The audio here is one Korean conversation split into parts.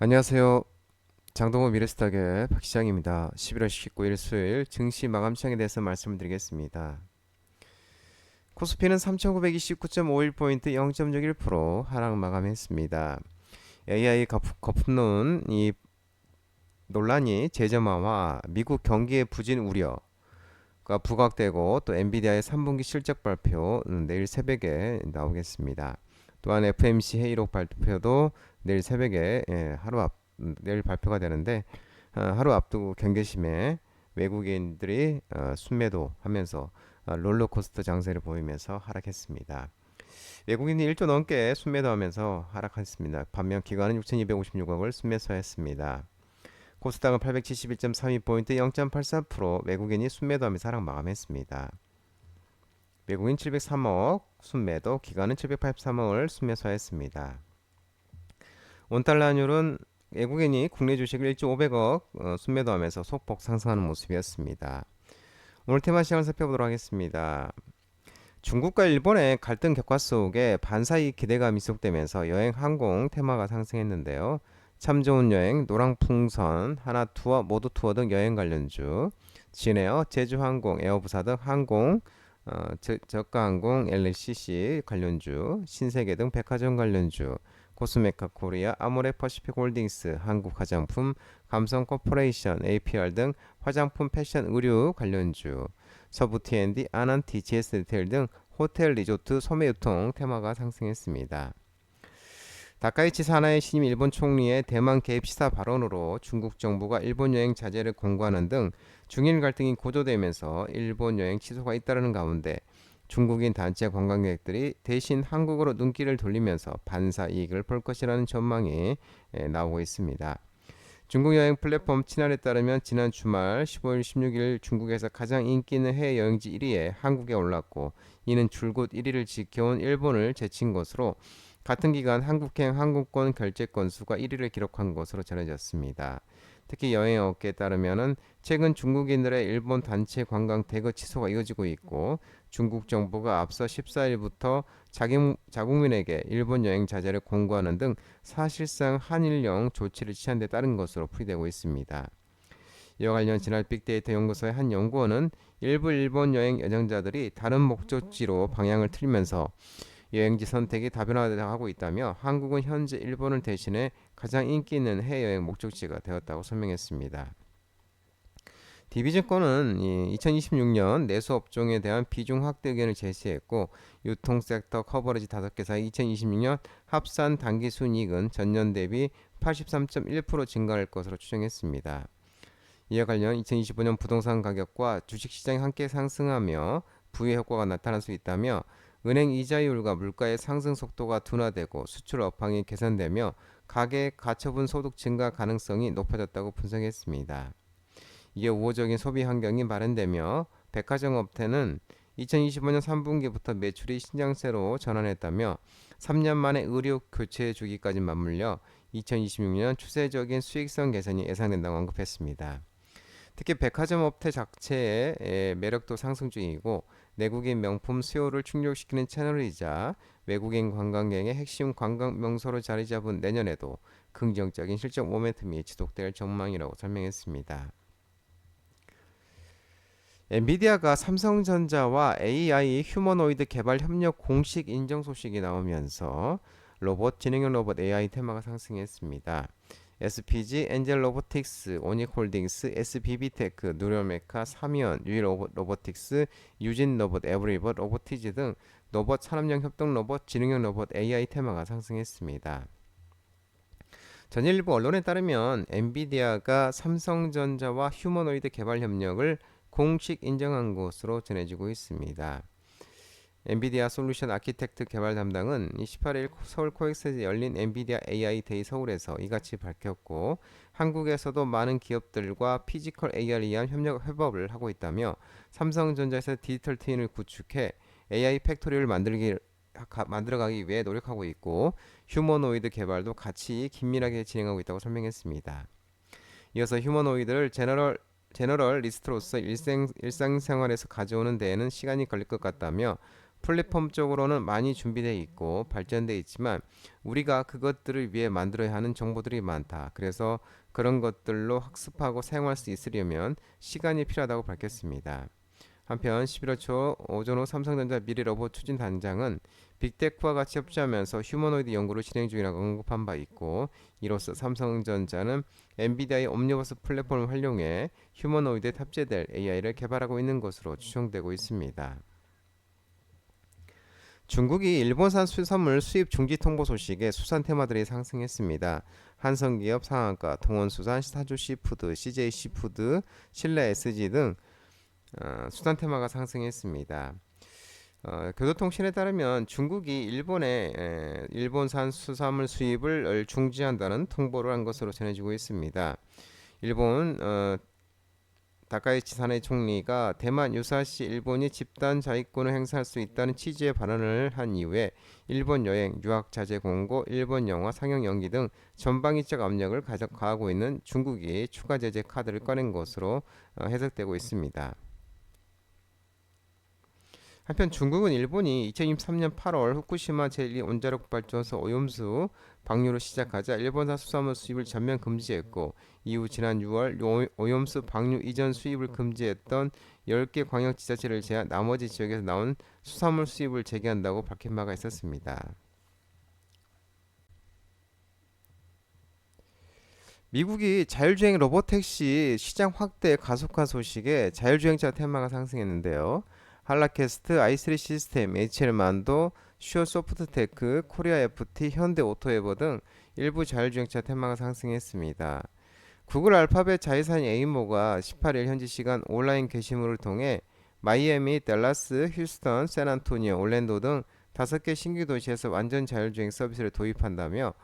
안녕하세요. 장동호 미래스탁의 박 시장입니다. 11월 19일 수요일 증시 마감 시장에 대해서 말씀을 드리겠습니다. 코스피는 3,929.51포인트 0.61% 하락 마감했습니다. AI 거품- 거품론 이 논란이 재점화와 미국 경기의 부진 우려가 부각되고 또 엔비디아의 3분기 실적 발표 음, 내일 새벽에 나오겠습니다. 또한 FMC 회의록 발표도 내일 새벽에 예, 하루 앞 음, 내일 발표가 되는데 어, 하루 앞두고 경계심에 외국인들이 어, 순매도 하면서 어, 롤러코스터 장세를 보이면서 하락했습니다. 외국인이 1조 넘게 순매도하면서 하락했습니다. 반면 기관은 6,256억을 순매수했습니다. 코스닥은 871.32포인트 0.84% 외국인이 순매도하면서 하락 마감했습니다. 외국인 703억 순매도, 기관은 783억을 순매수했습니다. 원달러 환율은 외국인이 국내 주식을 1조 500억 어, 순매도하면서 소폭 상승하는 모습이었습니다. 오늘 테마 시장을 살펴보도록 하겠습니다. 중국과 일본의 갈등 격화 속에 반사이 기대감이 지속되면서 여행 항공 테마가 상승했는데요. 참 좋은 여행, 노랑풍선, 하나 투어, 모두 투어 등 여행 관련주, 진에어, 제주항공, 에어부사 등 항공, 어, 저, 저가항공, LCC 관련주, 신세계 등 백화점 관련주, 코스메카 코리아, 아모레 퍼시픽 홀딩스, 한국 화장품, 감성 코퍼레이션, APR 등 화장품, 패션, 의류 관련주, 서부 T&D, 아난티, GS 리테일 등 호텔, 리조트, 소매유통 테마가 상승했습니다. 다카이치 사나이 신임 일본 총리의 대만 개입 시사 발언으로 중국 정부가 일본 여행 자제를 공고하는 등 중일 갈등이 고조되면서 일본 여행 취소가 잇따르는 가운데 중국인 단체 관광객들이 대신 한국으로 눈길을 돌리면서 반사 이익을 볼 것이라는 전망이 예, 나오고 있습니다. 중국 여행 플랫폼 친할에 따르면 지난 주말 15일 16일 중국에서 가장 인기 있는 해외 여행지 1위에 한국에 올랐고 이는 줄곧 1위를 지켜온 일본을 제친 것으로 같은 기간 한국행 항공권 결제 건수가 1위를 기록한 것으로 전해졌습니다. 특히 여행 업계에 따르면은 최근 중국인들의 일본 단체 관광 대거 취소가 이어지고 있고 중국 정부가 앞서 14일부터 자기, 자국민에게 일본 여행 자제를 공고하는 등 사실상 한일령 조치를 취한 데 따른 것으로 풀이되고 있습니다. 이와 관련 진할 빅데이터 연구소의 한 연구원은 일부 일본 여행 예정자들이 다른 목적지로 방향을 틀면서 여행지 선택이 다변화하고 있다며 한국은 현재 일본을 대신해 가장 인기 있는 해외여행 목적지가 되었다고 설명했습니다. DB증권은 2026년 내수 업종에 대한 비중 확대 의견을 제시했고 유통 섹터 커버리지 5개사의 2026년 합산 단기 순이익은 전년 대비 83.1% 증가할 것으로 추정했습니다. 이와 관련 2025년 부동산 가격과 주식시장이 함께 상승하며 부의 효과가 나타날 수 있다며 은행 이자율과 물가의 상승 속도가 둔화되고 수출 업황이 개선되며 가계 가처분 소득 증가 가능성이 높아졌다고 분석했습니다. 이에 우호적인 소비 환경이 마련되며 백화점 업태는 2025년 3분기부터 매출이 신장세로 전환했다며 3년 만에 의료 교체 주기까지 맞물려 2026년 추세적인 수익성 개선이 예상된다고 언급했습니다. 특히 백화점 업태 자체의 매력도 상승 중이고 내국인 명품 수요를 충족시키는 채널이자 외국인 관광객의 핵심 관광 명소로 자리 잡은 내년에도 긍정적인 실적 모멘텀이 지속될 전망이라고 설명했습니다. 엔비디아가 삼성전자와 AI 휴머노이드 개발 협력 공식 인정 소식이 나오면서 로봇 지능형 로봇 AI 테마가 상승했습니다. SPG, 엔젤 로보틱스, 오닉 홀딩스, SBB테크, 누리메카, 사미언, 유일 로보 틱스, 유진 로봇, 에브리버, 로보티즈 등 로봇 산업용 협동 로봇, 지능형 로봇 AI 테마가 상승했습니다. 전일부 언론에 따르면 엔비디아가 삼성전자와 휴머노이드 개발 협력을 공식 인정한 것으로 전해지고 있습니다. 엔비디아 솔루션 아키텍트 개발 담당은 18일 서울 코엑스에 열린 엔비디아 AI 데이 서울에서 이같이 밝혔고 한국에서도 많은 기업들과 피지컬 AR을 위한 협력 협업을 하고 있다며 삼성전자에서 디지털 트윈을 구축해 AI 팩토리를 만들기 만들어가기 위해 노력하고 있고 휴머노이드 개발도 같이 긴밀하게 진행하고 있다고 설명했습니다. 이어서 휴머노이드를 제너럴 제너럴 리스트로서 일생, 일상생활에서 가져오는 데에는 시간이 걸릴 것 같다며 플랫폼적으로는 많이 준비되어 있고 발전되어 있지만 우리가 그것들을 위해 만들어야 하는 정보들이 많다. 그래서 그런 것들로 학습하고 사용할 수 있으려면 시간이 필요하다고 밝혔습니다. 한편 11월 초 오전후 삼성전자 미래 로봇 추진 단장은 빅테크와 같이 협조하면서 휴머노이드 연구를 진행 중이라고 언급한 바 있고 이로써 삼성전자는 엔비디아의 옴니버스 플랫폼을 활용해 휴머노이드에 탑재될 AI를 개발하고 있는 것으로 추정되고 있습니다. 중국이 일본산 수산물 수입 중지 통보 소식에 수산 테마들이 상승했습니다. 한성기업, 상한가, 동원수산, 사주시푸드, CJ시푸드, 신라 SG 등 어, 수산 테마가 상승했습니다. 어, 교도통신에 따르면 중국이 일본에 에, 일본산 수산물 수입을 중지한다는 통보를 한 것으로 전해지고 있습니다. 일본 어, 다카이치 사내 총리가 대만 유사시 일본이 집단 자위권을 행사할 수 있다는 취지의 발언을 한 이후에 일본 여행, 유학 자제 공고, 일본 영화 상영 연기 등 전방위적 압력을 가하고 있는 중국이 추가 제재 카드를 꺼낸 것으로 어, 해석되고 있습니다. 한편 중국은 일본이 2023년 8월 후쿠시마 제1 원자력 발전소 오염수 방류를 시작하자 일본산 수산물 수입을 전면 금지했고 이후 지난 6월 오염수 방류 이전 수입을 금지했던 10개 광역 지자체를 제한 나머지 지역에서 나온 수산물 수입을 재개한다고 밝힌 바가 있었습니다. 미국이 자율주행 로봇택시 시장 확대 가속화 소식에 자율주행차 테마가 상승했는데요. 한라캐스트, i3 시스템, HL만도, 슈어 소프트테크, 코리아 FT, 현대 오토에버 등 일부 자율주행차 테마가 상승했습니다. 구글 알파벳 자회사인 에이모가 18일 현지 시간 온라인 게시물을 통해 마이애미, 댈러스, 휴스턴, 샌안토니오, 올랜도 등 다섯 개 신규 도시에서 완전 자율주행 서비스를 도입한다며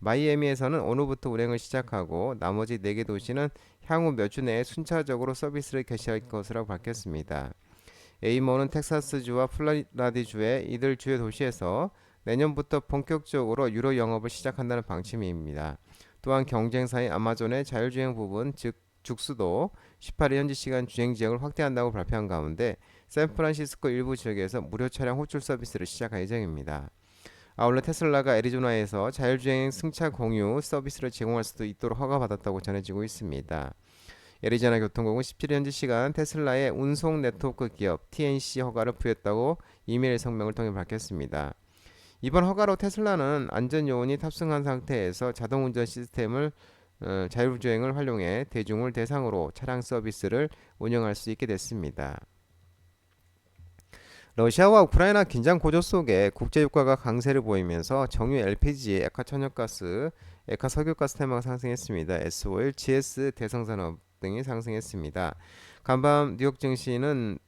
마이애미에서는 오늘부터 운행을 시작하고 나머지 네개 도시는 향후 몇 주 내에 순차적으로 서비스를 개시할 것이라고 밝혔습니다. 에이모는 텍사스주와 플로리다주의 이들 주요 도시에서 내년부터 본격적으로 유로 영업을 시작한다는 방침입니다. 또한 경쟁사인 아마존의 자율주행 부분 즉 죽수도 18일 현지 시간 주행 지역을 확대한다고 발표한 가운데 샌프란시스코 일부 지역에서 무료 차량 호출 서비스를 시작할 예정입니다. 아울러 테슬라가 애리조나에서 자율주행 승차 공유 서비스를 제공할 수도 있도록 허가받았다고 전해지고 있습니다. 애리조나 교통국은 17일 현지 시간 테슬라의 운송 네트워크 기업 TNC 허가를 부여했다고 이메일 성명을 통해 밝혔습니다. 이번 허가로 테슬라는 안전 요원이 탑승한 상태에서 자동 운전 시스템을 어, 자율주행을 활용해 대중을 대상으로 차량 서비스를 운영할 수 있게 됐습니다. 러시아와 우크라이나 긴장 고조 속에 국제 유가가 강세를 보이면서 정유 LPG, 액화 천연가스, 액화 석유가스 테마가 상승했습니다. S5일, GS 대성산업 등이 상승했습니다. 간밤 뉴욕 증시는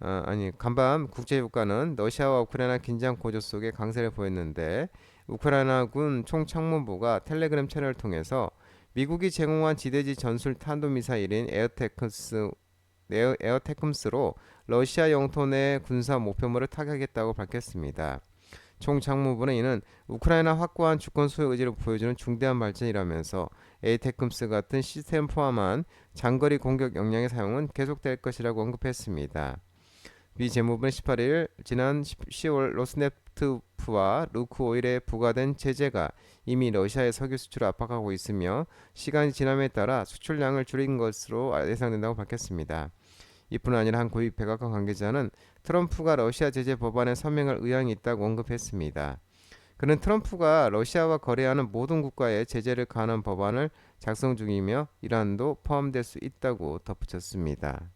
어, 아니 간밤 국제 유가는 러시아와 우크라이나 긴장 고조 속에 강세를 보였는데 우크라이나군 총참모부가 텔레그램 채널을 통해서 미국이 제공한 지대지 전술 탄도미사일인 에어테크스 에어, 에어테크스로 러시아 영토 내 군사 목표물을 타격했다고 밝혔습니다. 총장무부는 이는 우크라이나 확고한 주권 소유 의지를 보여주는 중대한 발전이라면서 에이테크스 같은 시스템 포함한 장거리 공격 역량의 사용은 계속될 것이라고 언급했습니다. 미 재무부는 18일 지난 10월 로스네프트와 루크오일에 부과된 제재가 이미 러시아의 석유 수출을 압박하고 있으며 시간이 지남에 따라 수출량을 줄인 것으로 예상된다고 밝혔습니다. 이뿐 아니라 한 고위 백악관 관계자는 트럼프가 러시아 제재 법안에 서명할 의향이 있다고 언급했습니다. 그는 트럼프가 러시아와 거래하는 모든 국가에 제재를 가하는 법안을 작성 중이며 이란도 포함될 수 있다고 덧붙였습니다.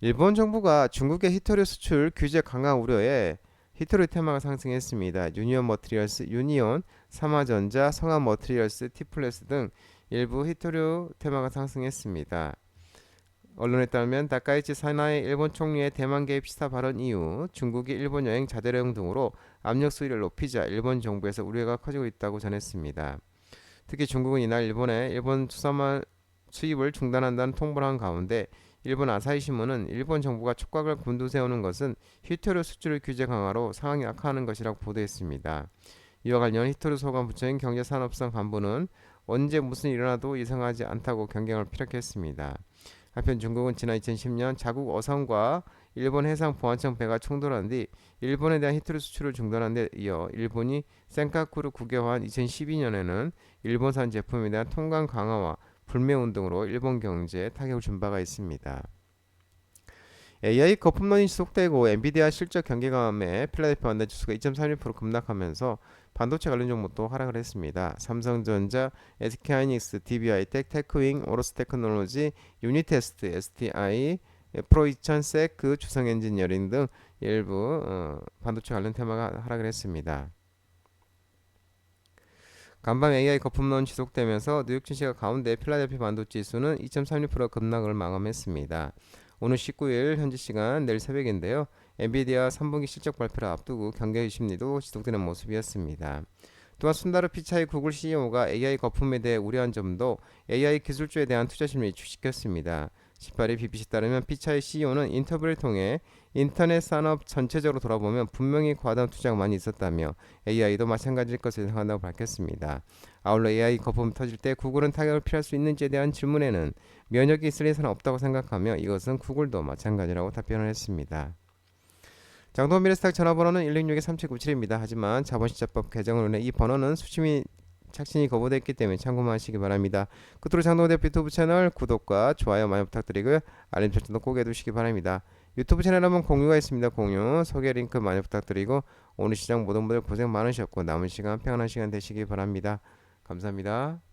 일본 정부가 중국의 히토류 수출 규제 강화 우려에 히토류 테마가 상승했습니다. 유니온 머트리얼스, 유니온, 삼화전자, 성한 머트리얼스, 티플레스 등 일부 히토류 테마가 상승했습니다. 언론에 따르면 다카이치 사나의 일본 총리의 대만 개입 시사 발언 이후 중국이 일본 여행 자대령 등으로 압력 수위를 높이자 일본 정부에서 우려가 커지고 있다고 전했습니다. 특히 중국은 이날 일본에 일본 수산물 수입을 중단한다는 통보를 한 가운데 일본 아사히 신문은 일본 정부가 촉각을 곤두세우는 것은 히토류 수출 규제 강화로 상황이 악화하는 것이라고 보도했습니다. 이와 관련 히토류 소관 부처인 경제산업성 간부는 언제 무슨 일어나도 이상하지 않다고 경경을 피력했습니다. 한편 중국은 지난 2010년 자국 어선과 일본 해상 보안청 배가 충돌한 뒤 일본에 대한 히토리 수출을 중단한 데 이어 일본이 센카쿠를 국유화한 2012년에는 일본산 제품에 대한 통관 강화와 불매 운동 으로 일본 경제에 타격을 준 바가 있습니다. AI 거품론이 지속되고 엔비디아 실적 경계감에 필라델피아 반도체 지수가 2.36% 급락하면서 반도체 관련 종목도 하락을 했습니다. 삼성전자, SK하이닉스, DB하이텍, 테크윙, 오로스테크놀로지, 유니테스트, STI, 프로이천, 세크, 주성엔지니어링 등 일부 어, 반도체 관련 테마가 하락을 했습니다. 간밤 AI 거품론 지속되면서 뉴욕 증시가 가운데 필라델피아 반도체 지수는 2.36% 급락을 마감했습니다. 오늘 19일 현지 시간 내일 새벽인데요. 엔비디아 3분기 실적 발표를 앞두고 경계 심리도 지속되는 모습이었습니다. 또한 순다르 피차이 구글 CEO가 AI 거품에 대해 우려한 점도 AI 기술주에 대한 투자 심리를 주식했습니다. 18일 BBC에 따르면 피차이 CEO는 인터뷰를 통해 인터넷 산업 전체적으로 돌아보면 분명히 과다한 투자가 많이 있었다며 AI도 마찬가지일 것을 생각한다고 밝혔습니다. 아울러 AI 거품 터질 때 구글은 타격을 피할 수 있는지에 대한 질문에는 면역이 있을 예사는 없다고 생각하며 이것은 구글도 마찬가지라고 답변을 했습니다. 장동 미래스탁 전화번호는 166-3797입니다. 하지만 자본시장법 개정을 위해 이 번호는 수침이 착신이 거부됐기 때문에 참고만 하시기 바랍니다. 끝으로 장동 대표 유튜브 채널 구독과 좋아요 많이 부탁드리고요. 알림 설정도 꼭 해두시기 바랍니다. 유튜브 채널 한번 공유가 있습니다. 공유 소개 링크 많이 부탁드리고 오늘 시장 모든 분들 고생 많으셨고 남은 시간 평안한 시간 되시기 바랍니다. 감사합니다.